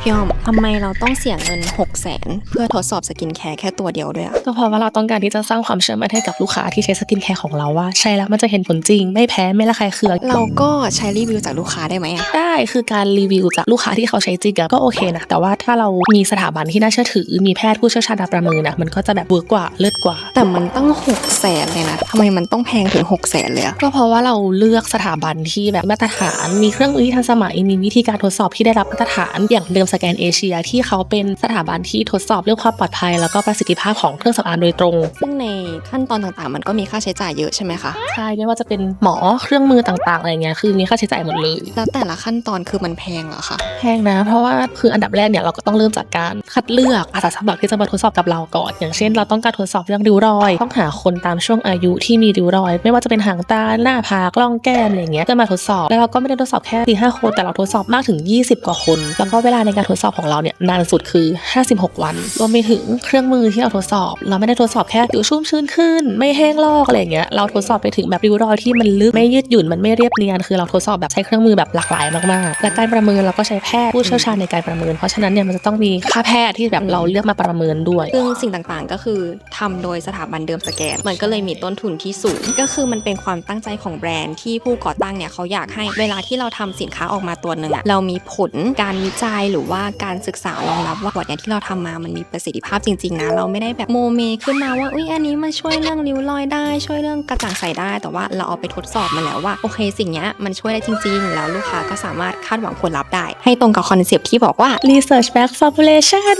พี่อ้อมทำไมเราต้องเสียเงิน 6 0 0แสนเพื่อทดสอบสกินแคร์แค่ตัวเดียวด้วยอะก็เพราะว่าเราต้องการที่จะสร้างความเชื่อมั่นให้กับลูกค้าที่ใช้สกินแคร์ของเราว่าใช้แล้วมันจะเห็นผลจริง ไม่แพ้ไม่ระคายเคืองเราก็ใช้รีวิวจากลูกค้าได้ไหมอะได้คือการรีวิวจากลูกค้าที่เขาใช้จริงอะก็โอเคนะ แต่ว่าถ้าเรามีสถาบันที่น่าเชื่อถือ มีแพทย์ผู้เชี่ยวชาญมาประเมินอะมันก็จะแบบเวิร์กกว่าเลิศกว่า แต่มันตั้ง6 0แสนเลยนะทำไมมันต้องแพงถึง6 0แสนเลยอะก็เพราะว่าเราเลือกสถาบันที่แบบมาตรฐาน มีเครื่องมือที่ทันสมัยมีวิธีการทดสอบที่ได้รับมาตรฐานอย่างเดิมสแกนเอเชีย ที่เขาเป็นสถาบันที่ทดสอบเรื่องความปลอดภัย แล้วก็ประสิทธิภาพของเครื่องสำอางโดยตรง ซึ่งในขั้นตอนต่างๆ มันก็มีค่าใช้จ่ายเยอะใช่ไหมคะใช่ไม่ว่าจะเป็นหมอเครื่องมือต่างๆอะไรเงี้ยคือมีค่าใช้จ่ายหมดเลยแล้วแต่ละขั้นตอนคือมันแพงเหรอคะแพงนะ เพราะว่าคืออันดับแรกเนี่ยเราก็ต้องเริ่มจากการคัดเลือกอาสาสมัครที่จะมาทดสอบกับเราก่อน อย่างเช่น เราต้องการทดสอบเรื่องริ้วรอย ต้องหาคนตามช่วงอายุที่มีริ้วรอย ไม่ว่าจะเป็นหางตาหน้าผากล่องแก้มอะไรเงี้ยจะมาทดสอบแล้วเราก็ไม่ได้ทดสอบแค่สี่ห้าคนแต่เราทดสอบมากถึง 20 กว่าคน แล้วก็เวลาในการทดสอบของเราเนี่ยนานสุดคือ 56 วัน รวมไปถึงเครื่องมือที่เราทดสอบ เราไม่ได้ทดสอบแค่ผิวชุ่มชื้นขึ้น ไม่แห้งลอกอะไรเงี้ยเราทดสอบไปถึงแบบริ้วรอยที่มันลึกไม่ยืดหยุ่นมันไม่เรียบเนียนคือเราทดสอบแบบใช้เครื่องมือแบบหลากหลายมากๆและการประเมินเราก็ใช้แพทย์ผู้เชี่ยวชาญในการประเมิน เพราะฉะนั้นเนี่ยมันจะต้องมีค่าแพทย์ที่แบบเราเลือกมาประเมินด้วยซึ่งสิ่งต่างๆ ก็คือทำโดยสถาบันเดิมสแกน มันก็เลยมีต้นทุนที่สูง ก็คือมันเป็นความตั้งใจของแบรนด์ที่ผู้ก่อตั้งเนี่ยเขาอยากให้เวลาที่เราทำสินค้าออกมาตัวหนึ่งเรามีผลการวิจัยหรือว่าการศึกษารองรับว่าบทเนี่ยที่เราทำมามันมีประสิทธิภาพจริงๆนะเราไม่ได้แบบโมเมขึ้นมาว่าอุ้ยอันนี้มันช่วยเรื่องริ้วรอยได้ ช่วยเรื่องกระจ่างใสได้ แต่ว่าเราเอาไปทดสอบมาแล้วว่าโอเคสิ่งเนี้ยมันช่วยได้จริง ๆ แล้วลูกค้าก็สามารถคาดหวังผลลัพธ์ได้ ให้ตรงกับคอนเซปต์ที่บอกว่า research back population